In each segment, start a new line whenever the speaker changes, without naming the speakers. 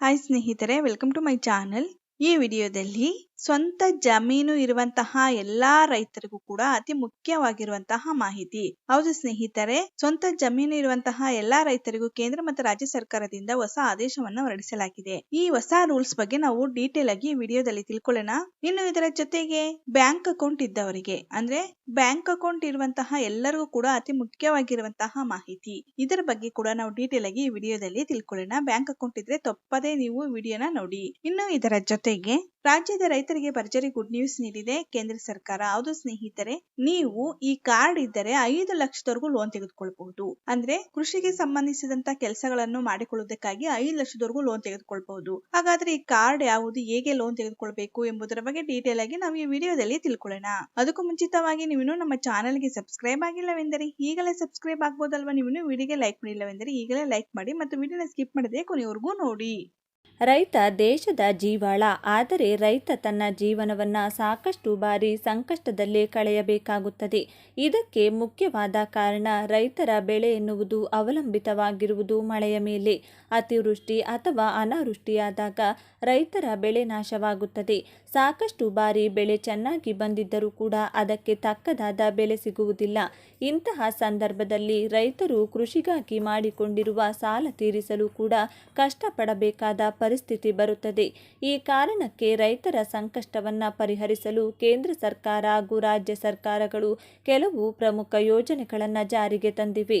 Hi ಸ್ನೇಹಿತರೆ welcome to my channel ಈ ವಿಡಿಯೋದಲ್ಲಿ ಸ್ವಂತ ಜಮೀನು ಇರುವಂತಹ ಎಲ್ಲಾ ರೈತರಿಗೂ ಕೂಡ ಅತಿ ಮುಖ್ಯವಾಗಿರುವಂತಹ ಮಾಹಿತಿ. ಹೌದು ಸ್ನೇಹಿತರೆ, ಸ್ವಂತ ಜಮೀನು ಇರುವಂತಹ ಎಲ್ಲಾ ರೈತರಿಗೂ ಕೇಂದ್ರ ಮತ್ತು ರಾಜ್ಯ ಸರ್ಕಾರದಿಂದ ಹೊಸ ಆದೇಶವನ್ನು ಹೊರಡಿಸಲಾಗಿದೆ. ಈ ಹೊಸ ರೂಲ್ಸ್ ಬಗ್ಗೆ ನಾವು ಡೀಟೇಲ್ ಆಗಿ ವಿಡಿಯೋದಲ್ಲಿ ತಿಳ್ಕೊಳ್ಳೋಣ. ಇನ್ನು ಇದರ ಜೊತೆಗೆ ಬ್ಯಾಂಕ್ ಅಕೌಂಟ್ ಇದ್ದವರಿಗೆ, ಅಂದ್ರೆ ಬ್ಯಾಂಕ್ ಅಕೌಂಟ್ ಇರುವಂತಹ ಎಲ್ಲರಿಗೂ ಕೂಡ ಅತಿ ಮುಖ್ಯವಾಗಿರುವಂತಹ ಮಾಹಿತಿ. ಇದರ ಬಗ್ಗೆ ಕೂಡ ನಾವು ಡೀಟೇಲ್ ಆಗಿ ವಿಡಿಯೋದಲ್ಲಿ ತಿಳ್ಕೊಳ್ಳೋಣ. ಬ್ಯಾಂಕ್ ಅಕೌಂಟ್ ಇದ್ರೆ ತಪ್ಪದೇ ನೀವು ವಿಡಿಯೋನ ನೋಡಿ. ಇನ್ನು ಇದರ ಜೊತೆಗೆ ರಾಜ್ಯದ ರೈತರಿಗೆ ಭರ್ಜರಿ ಗುಡ್ ನ್ಯೂಸ್ ನೀಡಿದೆ. ಕೇಂದ್ರ ಸರ್ಕಾರ, ಹೌದು ಸ್ನೇಹಿತರೆ, ನೀವು ಈ ಕಾರ್ಡ್ ಇದ್ದರೆ ಐದು ಲಕ್ಷದವರೆಗೂ ಲೋನ್ ತೆಗೆದುಕೊಳ್ಳಬಹುದು ಅಂದ್ರೆ ಕೃಷಿಗೆ ಸಂಬಂಧಿಸಿದಂತ ಕೆಲಸಗಳನ್ನು ಮಾಡಿಕೊಳ್ಳುವುದಕ್ಕಾಗಿ ಐದು ಲಕ್ಷದವರೆಗೂ ಲೋನ್ ತೆಗೆದುಕೊಳ್ಳಬಹುದು ಹಾಗಾದ್ರೆ ಈ ಕಾರ್ಡ್ ಯಾವುದು, ಹೇಗೆ ಲೋನ್ ತೆಗೆದುಕೊಳ್ಬೇಕು ಎಂಬುದರ ಬಗ್ಗೆ ಡೀಟೇಲ್ ಆಗಿ ನಾವು ಈ ವಿಡಿಯೋದಲ್ಲಿ ತಿಳ್ಕೊಳ್ಳೋಣ. ಅದಕ್ಕೂ ಮುಂಚಿತವಾಗಿ ನೀವು ನಮ್ಮ ಚಾನೆಲ್ಗೆ ಸಬ್ಸ್ಕ್ರೈಬ್ ಆಗಿಲ್ಲವೆಂದರೆ ಈಗಲೇ ಸಬ್ಸ್ಕ್ರೈಬ್ ಆಗ್ಬೋದಲ್ವಾ? ನೀವು ವಿಡಿಯೋಗೆ ಲೈಕ್ ಮಾಡಿಲ್ಲವೆಂದರೆ ಈಗಲೇ ಲೈಕ್ ಮಾಡಿ ಮತ್ತು ವಿಡಿಯೋನ ಸ್ಕಿಪ್ ಮಾಡದೆ ಕೊನೆಯವರೆಗೂ ನೋಡಿ.
ರೈತ ದೇಶದ ಜೀವಾಳ, ಆದರೆ ರೈತ ತನ್ನ ಜೀವನವನ್ನು ಸಾಕಷ್ಟು ಬಾರಿ ಸಂಕಷ್ಟದಲ್ಲೇ ಕಳೆಯಬೇಕಾಗುತ್ತದೆ. ಇದಕ್ಕೆ ಮುಖ್ಯವಾದ ಕಾರಣ ರೈತರ ಬೆಳೆ ಎನ್ನುವುದು ಅವಲಂಬಿತವಾಗಿರುವುದು ಮಳೆಯ ಮೇಲೆ. ಅತಿವೃಷ್ಟಿ ಅಥವಾ ಅನಾವೃಷ್ಟಿಯಾದಾಗ ರೈತರ ಬೆಳೆ ನಾಶವಾಗುತ್ತದೆ. ಸಾಕಷ್ಟು ಬಾರಿ ಬೆಳೆ ಚೆನ್ನಾಗಿ ಬಂದಿದ್ದರೂ ಕೂಡ ಅದಕ್ಕೆ ತಕ್ಕದಾದ ಬೆಲೆ ಸಿಗುವುದಿಲ್ಲ. ಇಂತಹ ಸಂದರ್ಭದಲ್ಲಿ ರೈತರು ಕೃಷಿಗಾಗಿ ಮಾಡಿಕೊಂಡಿರುವ ಸಾಲ ತೀರಿಸಲು ಕೂಡ ಕಷ್ಟಪಡಬೇಕಾದ ಪರಿಸ್ಥಿತಿ ಬರುತ್ತದೆ. ಈ ಕಾರಣಕ್ಕೆ ರೈತರ ಸಂಕಷ್ಟವನ್ನು ಪರಿಹರಿಸಲು ಕೇಂದ್ರ ಸರ್ಕಾರ ಹಾಗೂ ರಾಜ್ಯ ಸರ್ಕಾರಗಳು ಕೆಲವು ಪ್ರಮುಖ ಯೋಜನೆಗಳನ್ನು ಜಾರಿಗೆ ತಂದಿವೆ.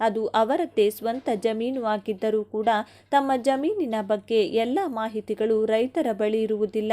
ಅದು ಅವರದ್ದೇ ಸ್ವಂತ ಜಮೀನು ಆಗಿದ್ದರೂ ಕೂಡ ತಮ್ಮ ಜಮೀನಿನ ಬಗ್ಗೆ ಎಲ್ಲ ಮಾಹಿತಿಗಳು ರೈತರ ಬಳಿ ಇರುವುದಿಲ್ಲ.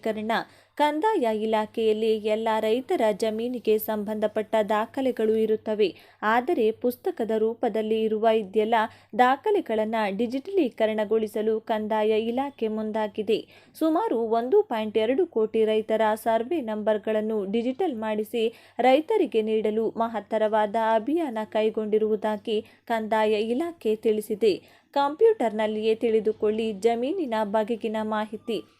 ಡಿಜಿಟಲೀಕರಣ ಕಂದಾಯ ಇಲಾಖೆಯಲ್ಲಿ ಎಲ್ಲ ರೈತರ ಜಮೀನಿಗೆ ಸಂಬಂಧಪಟ್ಟ ದಾಖಲೆಗಳು ಇರುತ್ತವೆ. ಆದರೆ ಪುಸ್ತಕದ ರೂಪದಲ್ಲಿ ಇರುವ ಇದೆಲ್ಲ ದಾಖಲೆಗಳನ್ನು ಡಿಜಿಟಲೀಕರಣಗೊಳಿಸಲು ಕಂದಾಯ ಇಲಾಖೆ ಮುಂದಾಗಿದೆ. ಸುಮಾರು ಒಂದು ಪಾಯಿಂಟ್ ಎರಡು ಕೋಟಿ ರೈತರ ಸರ್ವೆ ನಂಬರ್ಗಳನ್ನು ಡಿಜಿಟಲ್ ಮಾಡಿಸಿ ರೈತರಿಗೆ ನೀಡಲು ಮಹತ್ತರವಾದ ಅಭಿಯಾನ ಕೈಗೊಂಡಿರುವುದಾಗಿ ಕಂದಾಯ ಇಲಾಖೆ ತಿಳಿಸಿದೆ. ಕಂಪ್ಯೂಟರ್ನಲ್ಲಿಯೇ ತಿಳಿದುಕೊಳ್ಳಿ ಜಮೀನಿನ ಬಗೆಗಿನ ಮಾಹಿತಿ.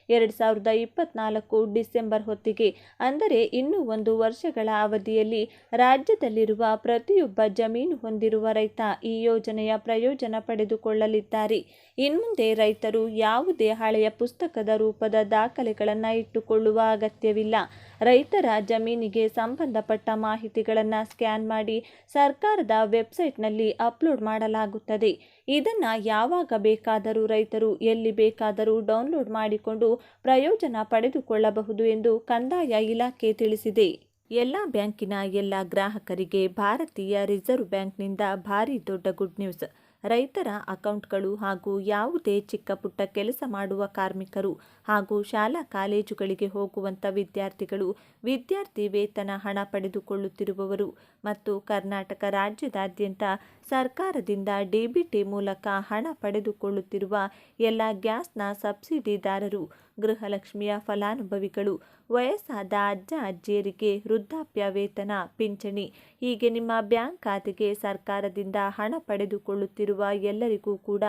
ಎರಡು ಸಾವಿರದ ಇಪ್ಪತ್ನಾಲ್ಕು ಡಿಸೆಂಬರ್ ಹೊತ್ತಿಗೆ. ಅಂದರೆ ಇನ್ನೂ ಒಂದು ವರ್ಷಗಳ ಅವಧಿಯಲ್ಲಿ ರಾಜ್ಯದಲ್ಲಿರುವ ಪ್ರತಿಯೊಬ್ಬ ಜಮೀನು ಹೊಂದಿರುವ ರೈತ ಈ ಯೋಜನೆಯ ಪ್ರಯೋಜನ ಪಡೆದುಕೊಳ್ಳಲಿದ್ದಾರೆ. ಇನ್ಮುಂದೆ ರೈತರು ಯಾವುದೇ ಹಳೆಯ ಪುಸ್ತಕದ ರೂಪದ ದಾಖಲೆಗಳನ್ನು ಇಟ್ಟುಕೊಳ್ಳುವ ಅಗತ್ಯವಿಲ್ಲ. ರೈತರ ಜಮೀನಿಗೆ ಸಂಬಂಧಪಟ್ಟ ಮಾಹಿತಿಗಳನ್ನು ಸ್ಕ್ಯಾನ್ ಮಾಡಿ ಸರ್ಕಾರದ ವೆಬ್ಸೈಟ್ನಲ್ಲಿ ಅಪ್ಲೋಡ್ ಮಾಡಲಾಗುತ್ತದೆ. ಇದನ್ನು ಯಾವಾಗ ಬೇಕಾದರೂ ರೈತರು ಎಲ್ಲಿ ಬೇಕಾದರೂ ಡೌನ್ಲೋಡ್ ಮಾಡಿಕೊಂಡು ಪ್ರಯೋಜನ ಪಡೆದುಕೊಳ್ಳಬಹುದು ಎಂದು ಕಂದಾಯ ಇಲಾಖೆ ತಿಳಿಸಿದೆ. ಎಲ್ಲ ಬ್ಯಾಂಕಿನ ಎಲ್ಲ ಗ್ರಾಹಕರಿಗೆ ಭಾರತೀಯ ರಿಸರ್ವ್ ಬ್ಯಾಂಕ್ನಿಂದ ಭಾರಿ ದೊಡ್ಡ ಗುಡ್ ನ್ಯೂಸ್. ರೈತರ ಅಕೌಂಟ್ಗಳು ಹಾಗೂ ಯಾವುದೇ ಚಿಕ್ಕ ಪುಟ್ಟ ಕೆಲಸ ಮಾಡುವ ಕಾರ್ಮಿಕರು ಹಾಗೂ ಶಾಲಾ ಕಾಲೇಜುಗಳಿಗೆ ಹೋಗುವಂಥ ವಿದ್ಯಾರ್ಥಿಗಳು ವಿದ್ಯಾರ್ಥಿ ವೇತನ ಹಣ ಪಡೆದುಕೊಳ್ಳುತ್ತಿರುವವರು ಮತ್ತು ಕರ್ನಾಟಕ ರಾಜ್ಯದಾದ್ಯಂತ ಸರ್ಕಾರದಿಂದ ಡಿಬಿಟಿ ಮೂಲಕ ಹಣ ಪಡೆದುಕೊಳ್ಳುತ್ತಿರುವ ಎಲ್ಲ ಗ್ಯಾಸ್ನ ಸಬ್ಸಿಡಿದಾರರು ಗೃಹಲಕ್ಷ್ಮಿಯ ಫಲಾನುಭವಿಗಳು. ವಯಸ್ಸಾದ ಅಜ್ಜ ಅಜ್ಜಿಯರಿಗೆ ವೃದ್ಧಾಪ್ಯ ವೇತನ ಪಿಂಚಣಿ. ಹೀಗೆ ನಿಮ್ಮ ಬ್ಯಾಂಕ್ ಖಾತೆಗೆ ಸರ್ಕಾರದಿಂದ ಹಣ ಪಡೆದುಕೊಳ್ಳುತ್ತಿರುವ ಎಲ್ಲರಿಗೂ ಕೂಡ,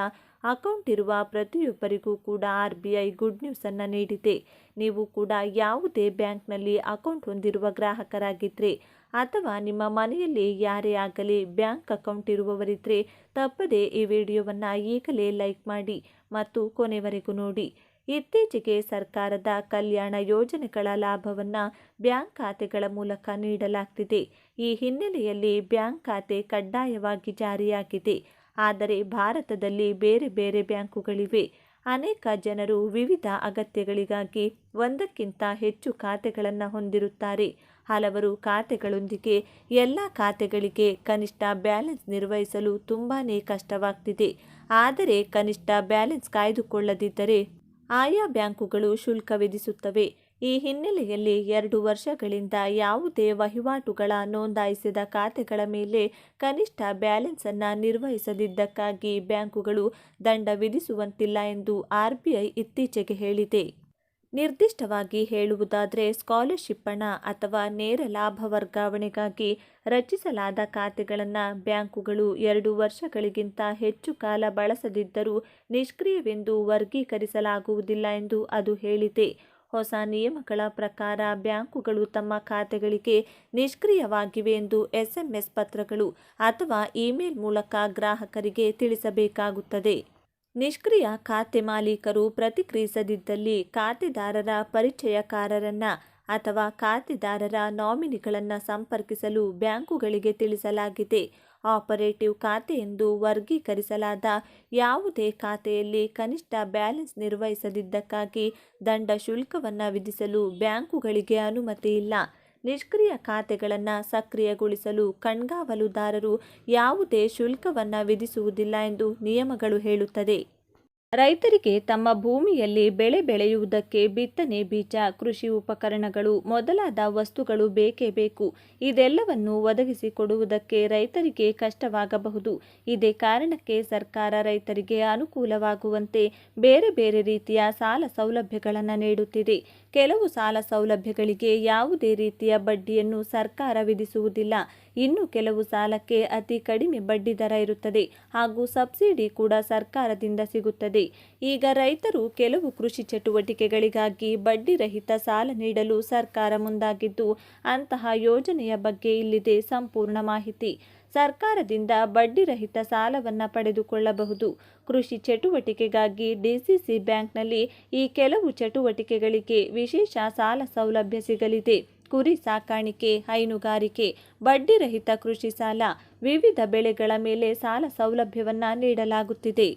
ಅಕೌಂಟ್ ಇರುವ ಪ್ರತಿಯೊಬ್ಬರಿಗೂ ಕೂಡ ಆರ್ ಬಿ ಐ ಗುಡ್ ನ್ಯೂಸನ್ನು ನೀಡಿದೆ. ನೀವು ಕೂಡ ಯಾವುದೇ ಬ್ಯಾಂಕ್ನಲ್ಲಿ ಅಕೌಂಟ್ ಹೊಂದಿರುವ ಗ್ರಾಹಕರಾಗಿದ್ದರೆ ಅಥವಾ ನಿಮ್ಮ ಮನೆಯಲ್ಲಿ ಯಾರೇ ಆಗಲಿ ಬ್ಯಾಂಕ್ ಅಕೌಂಟ್ ಇರುವವರಿದ್ದರೆ ತಪ್ಪದೇ ಈ ವಿಡಿಯೋವನ್ನು ಈಗಲೇ ಲೈಕ್ ಮಾಡಿ ಮತ್ತು ಕೊನೆವರೆಗೂ ನೋಡಿ. ಇತ್ತೀಚೆಗೆ ಸರ್ಕಾರದ ಕಲ್ಯಾಣ ಯೋಜನೆಗಳ ಲಾಭವನ್ನು ಬ್ಯಾಂಕ್ ಖಾತೆಗಳ ಮೂಲಕ ನೀಡಲಾಗ್ತಿದೆ. ಈ ಹಿನ್ನೆಲೆಯಲ್ಲಿ ಬ್ಯಾಂಕ್ ಖಾತೆ ಕಡ್ಡಾಯವಾಗಿ ಜಾರಿಯಾಗಿದೆ. ಆದರೆ ಭಾರತದಲ್ಲಿ ಬೇರೆ ಬೇರೆ ಬ್ಯಾಂಕುಗಳಿವೆ. ಅನೇಕ ಜನರು ವಿವಿಧ ಅಗತ್ಯಗಳಿಗಾಗಿ ಒಂದಕ್ಕಿಂತ ಹೆಚ್ಚು ಖಾತೆಗಳನ್ನು ಹೊಂದಿರುತ್ತಾರೆ. ಹಲವರು ಖಾತೆಗಳೊಂದಿಗೆ ಎಲ್ಲ ಖಾತೆಗಳಿಗೆ ಕನಿಷ್ಠ ಬ್ಯಾಲೆನ್ಸ್ ನಿರ್ವಹಿಸಲು ತುಂಬಾ ಕಷ್ಟವಾಗ್ತಿದೆ. ಆದರೆ ಕನಿಷ್ಠ ಬ್ಯಾಲೆನ್ಸ್ ಕಾಯ್ದುಕೊಳ್ಳದಿದ್ದರೆ ಆಯಾ ಬ್ಯಾಂಕುಗಳು ಶುಲ್ಕ ವಿಧಿಸುತ್ತವೆ ಈ ಹಿನ್ನೆಲೆಯಲ್ಲಿ ಎರಡು ವರ್ಷಗಳಿಂದ ಯಾವುದೇ ವಹಿವಾಟುಗಳ ನೋಂದಾಯಿಸಿದ ಖಾತೆಗಳ ಮೇಲೆ ಕನಿಷ್ಠ ಬ್ಯಾಲೆನ್ಸ್ ಅನ್ನು ನಿರ್ವಹಿಸದಿದ್ದಕ್ಕಾಗಿ ಬ್ಯಾಂಕುಗಳು ದಂಡ ವಿಧಿಸುವಂತಿಲ್ಲ ಎಂದು ಆರ್ಬಿಐ ಇತ್ತೀಚೆಗೆ ಹೇಳಿದೆ. ನಿರ್ದಿಷ್ಟವಾಗಿ ಹೇಳುವುದಾದರೆ ಸ್ಕಾಲರ್ಶಿಪ್ ಹಣ ಅಥವಾ ನೇರ ಲಾಭ ವರ್ಗಾವಣೆಗಾಗಿ ರಚಿಸಲಾದ ಖಾತೆಗಳನ್ನು ಬ್ಯಾಂಕುಗಳು ಎರಡು ವರ್ಷಗಳಿಗಿಂತ ಹೆಚ್ಚು ಕಾಲ ಬಳಸದಿದ್ದರೂ ನಿಷ್ಕ್ರಿಯವೆಂದು ವರ್ಗೀಕರಿಸಲಾಗುವುದಿಲ್ಲ ಎಂದು ಅದು ಹೇಳಿದೆ. ಹೊಸ ನಿಯಮಗಳ ಪ್ರಕಾರ ಬ್ಯಾಂಕುಗಳು ತಮ್ಮ ಖಾತೆಗಳಿಗೆ ನಿಷ್ಕ್ರಿಯವಾಗಿವೆ ಎಂದು ಎಸ್ಎಂಎಸ್ ಪತ್ರಗಳು ಅಥವಾ ಇಮೇಲ್ ಮೂಲಕ ಗ್ರಾಹಕರಿಗೆ ತಿಳಿಸಬೇಕಾಗುತ್ತದೆ. ನಿಷ್ಕ್ರಿಯ ಖಾತೆ ಮಾಲೀಕರು ಪ್ರತಿಕ್ರಿಯಿಸದಿದ್ದಲ್ಲಿ ಖಾತೆದಾರರ ಪರಿಚಯಕಾರರನ್ನ ಅಥವಾ ಖಾತೆದಾರರ ನಾಮಿನಿಗಳನ್ನು ಸಂಪರ್ಕಿಸಲು ಬ್ಯಾಂಕುಗಳಿಗೆ ತಿಳಿಸಲಾಗಿದೆ. ಆಪರೇಟಿವ್ ಖಾತೆ ಎಂದು ವರ್ಗೀಕರಿಸಲಾದ ಯಾವುದೇ ಖಾತೆಯಲ್ಲಿ ಕನಿಷ್ಠ ಬ್ಯಾಲೆನ್ಸ್ ನಿರ್ವಹಿಸದಿದ್ದಕ್ಕಾಗಿ ದಂಡ ಶುಲ್ಕವನ್ನು ವಿಧಿಸಲು ಬ್ಯಾಂಕುಗಳಿಗೆ ಅನುಮತಿ ಇಲ್ಲ. ನಿಷ್ಕ್ರಿಯ ಖಾತೆಗಳನ್ನು ಸಕ್ರಿಯಗೊಳಿಸಲು ಕಣ್ಗಾವಲುದಾರರು ಯಾವುದೇ ಶುಲ್ಕವನ್ನು ವಿಧಿಸುವುದಿಲ್ಲ ಎಂದು ನಿಯಮಗಳು ಹೇಳುತ್ತದೆ. ರೈತರಿಗೆ ತಮ್ಮ ಭೂಮಿಯಲ್ಲಿ ಬೆಳೆ ಬೆಳೆಯುವುದಕ್ಕೆ ಬಿತ್ತನೆ, ಬೀಜ, ಕೃಷಿ ಉಪಕರಣಗಳು ಮೊದಲಾದ ವಸ್ತುಗಳು ಬೇಕೇ ಬೇಕು. ಇದೆಲ್ಲವನ್ನು ಒದಗಿಸಿಕೊಡುವುದಕ್ಕೆ ರೈತರಿಗೆ ಕಷ್ಟವಾಗಬಹುದು. ಇದೇ ಕಾರಣಕ್ಕೆ ಸರ್ಕಾರ ರೈತರಿಗೆ ಅನುಕೂಲವಾಗುವಂತೆ ಬೇರೆ ಬೇರೆ ರೀತಿಯ ಸಾಲ ಸೌಲಭ್ಯಗಳನ್ನು ನೀಡುತ್ತಿದೆ. ಕೆಲವು ಸಾಲ ಸೌಲಭ್ಯಗಳಿಗೆ ಯಾವುದೇ ರೀತಿಯ ಬಡ್ಡಿಯನ್ನು ಸರ್ಕಾರ ವಿಧಿಸುವುದಿಲ್ಲ. ಇನ್ನು ಕೆಲವು ಸಾಲಕ್ಕೆ ಅತಿ ಕಡಿಮೆ ಬಡ್ಡಿ ದರ ಇರುತ್ತದೆ ಹಾಗೂ ಸಬ್ಸಿಡಿ ಕೂಡ ಸರ್ಕಾರದಿಂದ ಸಿಗುತ್ತದೆ. ಈಗ ರೈತರು ಕೆಲವು ಕೃಷಿ ಚಟುವಟಿಕೆಗಳಿಗಾಗಿ ಬಡ್ಡಿ ರಹಿತ ಸಾಲ ನೀಡಲು ಸರ್ಕಾರ ಮುಂದಾಗಿದ್ದು, ಅಂತಹ ಯೋಜನೆಯ ಬಗ್ಗೆ ಇಲ್ಲಿದೆ ಸಂಪೂರ್ಣ ಮಾಹಿತಿ. ಸರ್ಕಾರದಿಂದ ಬಡ್ಡಿ ರಹಿತ ಸಾಲವನ್ನು ಪಡೆದುಕೊಳ್ಳಬಹುದು. ಕೃಷಿ ಚಟುವಟಿಕೆಗಾಗಿ ಡಿಸಿಸಿ ಬ್ಯಾಂಕ್ನಲ್ಲಿ ಈ ಕೆಲವು ಚಟುವಟಿಕೆಗಳಿಗೆ ವಿಶೇಷ ಸಾಲ ಸೌಲಭ್ಯ ಸಿಗಲಿದೆ. ಕುರಿ ಸಾಕಾಣಿಕೆ, ಹೈನುಗಾರಿಕೆ, ಬಡ್ಡಿರಹಿತ ಕೃಷಿ ಸಾಲ, ವಿವಿಧ ಬೆಳೆಗಳ ಮೇಲೆ ಸಾಲ ಸೌಲಭ್ಯವನ್ನು ನೀಡಲಾಗುತ್ತಿದೆ.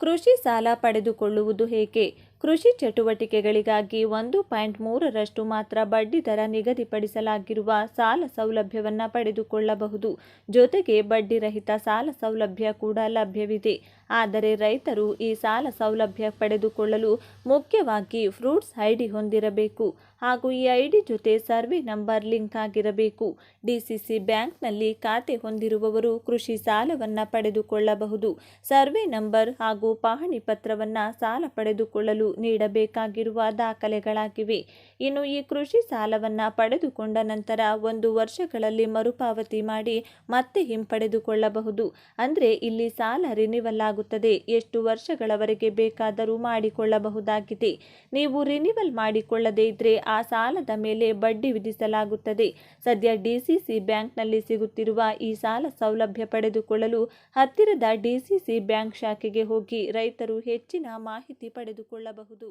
ಕೃಷಿ ಸಾಲ ಪಡೆದುಕೊಳ್ಳುವುದು ಹೇಗೆ? ಕೃಷಿ ಚಟುವಟಿಕೆಗಳಿಗಾಗಿ ಒಂದು ಪಾಯಿಂಟ್ ಮೂರರಷ್ಟು ಮಾತ್ರ ಬಡ್ಡಿ ದರ ನಿಗದಿಪಡಿಸಲಾಗಿರುವ ಸಾಲ ಸೌಲಭ್ಯವನ್ನು ಪಡೆದುಕೊಳ್ಳಬಹುದು. ಜೊತೆಗೆ ಬಡ್ಡಿರಹಿತ ಸಾಲ ಸೌಲಭ್ಯ ಕೂಡ ಲಭ್ಯವಿದೆ. ಆದರೆ ರೈತರು ಈ ಸಾಲ ಸೌಲಭ್ಯ ಪಡೆದುಕೊಳ್ಳಲು ಮುಖ್ಯವಾಗಿ ಫ್ರೂಟ್ಸ್ ಐಡಿ ಹೊಂದಿರಬೇಕು. ಹಾಗೂ ಈ ಐಡಿ ಜೊತೆ ಸರ್ವೆ ನಂಬರ್ ಲಿಂಕ್ ಆಗಿರಬೇಕು. ಡಿಸಿಸಿ ಬ್ಯಾಂಕ್ನಲ್ಲಿ ಖಾತೆ ಹೊಂದಿರುವವರು ಕೃಷಿ ಸಾಲವನ್ನು ಪಡೆದುಕೊಳ್ಳಬಹುದು. ಸರ್ವೆ ನಂಬರ್ ಹಾಗೂ ಪಹಣಿ ಪತ್ರವನ್ನು ಸಾಲ ಪಡೆದುಕೊಳ್ಳಲು ನೀಡಬೇಕಾಗಿರುವ ದಾಖಲೆಗಳಾಗಿವೆ. ಇನ್ನು ಈ ಕೃಷಿ ಸಾಲವನ್ನು ಪಡೆದುಕೊಂಡ ನಂತರ ಒಂದು ವರ್ಷಗಳಲ್ಲಿ ಮರುಪಾವತಿ ಮಾಡಿ ಮತ್ತೆ ಹಿಂಪಡೆದುಕೊಳ್ಳಬಹುದು. ಅಂದರೆ ಇಲ್ಲಿ ಸಾಲ ರಿನಿವಲ್ ಆಗುತ್ತದೆ. ಎಷ್ಟು ವರ್ಷಗಳವರೆಗೆ ಬೇಕಾದರೂ ಮಾಡಿಕೊಳ್ಳಬಹುದಾಗಿದೆ. ನೀವು ರಿನಿವಲ್ ಮಾಡಿಕೊಳ್ಳದೇ ಇದ್ರೆ ಆ ಸಾಲದ ಮೇಲೆ ಬಡ್ಡಿ ವಿಧಿಸಲಾಗುತ್ತದೆ. ಸದ್ಯ ಡಿಸಿಸಿ ಬ್ಯಾಂಕ್ನಲ್ಲಿ ಸಿಗುತ್ತಿರುವ ಈ ಸಾಲ ಸೌಲಭ್ಯ ಪಡೆದುಕೊಳ್ಳಲು ಹತ್ತಿರದ ಡಿಸಿಸಿ ಬ್ಯಾಂಕ್ ಶಾಖೆಗೆ ಹೋಗಿ ರೈತರು ಹೆಚ್ಚಿನ ಮಾಹಿತಿ ಪಡೆದುಕೊಳ್ಳಬಹುದು.